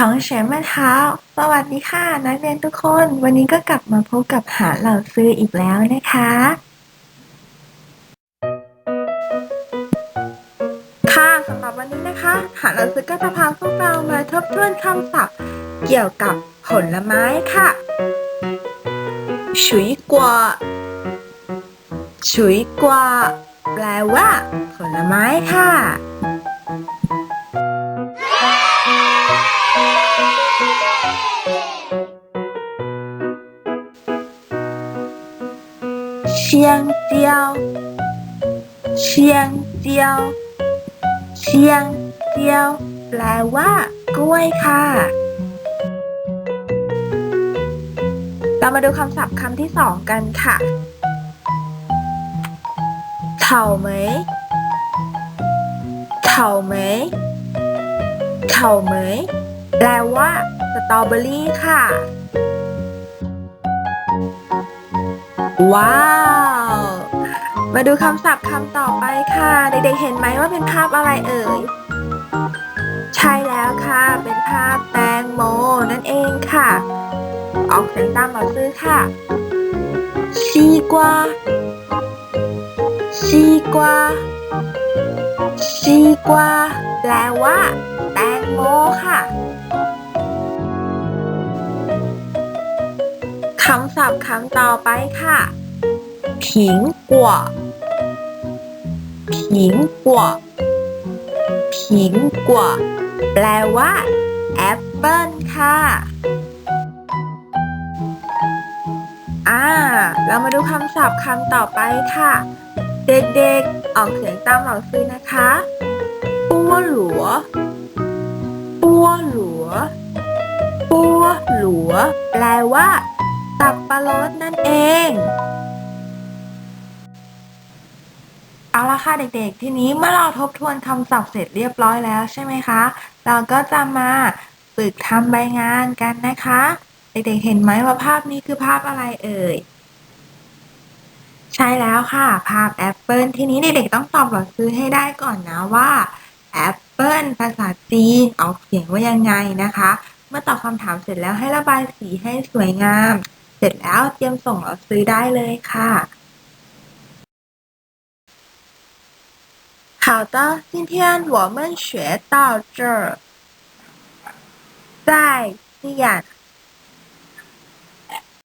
ถังเฉีแม่เท้า สวัสดีค่ะ นักเรียนทุกคน วันนี้ก็กลับมาพบกับหาเหล่าซื้ออีกแล้วนะคะ ค่ะสำหรับวันนี้นะคะ หาเหล่าซื้อก็จะพาพวกเรามาทบทวนคำศัพท์ เกี่ยวกับผลไม้ค่ะฉุยกวฉุยกวแปลว่า ผลไม้ค่ะ 香蕉，香蕉，香蕉แปลว่ากล้วยค่ะ เรามาดูคำศัพท์คำที่สองกันค่ะเถาเหมยเถาเหมยเถาเหมยแปลว่าสตรอเบอรี่ค่ะ ว้าว มาดูคำศัพท์คำต่อไปค่ะ เด็กๆเห็นไหมว่าเป็นภาพอะไรเอ่ย ใช่แล้วค่ะ เป็นภาพแตงโมนั่นเองค่ะ ออกเสียงตามหมอซื้อค่ะซีกวาซีกวาซีกวาแปลว่า แตงโมค่ะ คำศัพท์คำต่อไปค่ะผิงกัวผิงกัวผิงกัวแปลว่าแอปเปิลค่ะอ่าเรามาดูคำศัพท์คำต่อไปค่ะ เด็กๆ ออกเสียงตามเหล่าซื้อนะคะปัวหลัวปัวหลัวปัวหลัว แปลว่า สับปะรดนั่นเอง เอาละค่ะเด็กๆ ทีนี้เมื่อเราทบทวนคำศัพท์เสร็จเรียบร้อยแล้วใช่ไหมคะ เราก็จะมาฝึกทำใบงานกันนะคะ เด็กๆ เห็นไหมว่าภาพนี้คือภาพอะไรเอ่ย ใช่แล้วค่ะ ภาพแอปเปิลทีนี้เด็กๆ ต้องตอบหลักซื้อให้ได้ก่อนนะว่าแอปเปิลภาษาจีนออกเสียงว่ายังไงนะคะ เมื่อตอบคำถามเสร็จแล้วให้ระบายสีให้สวยงาม เสร็จแล้วเตรียมส่งหลักซื้อได้เลยค่ะ 好的，今天我们学到这儿。再见。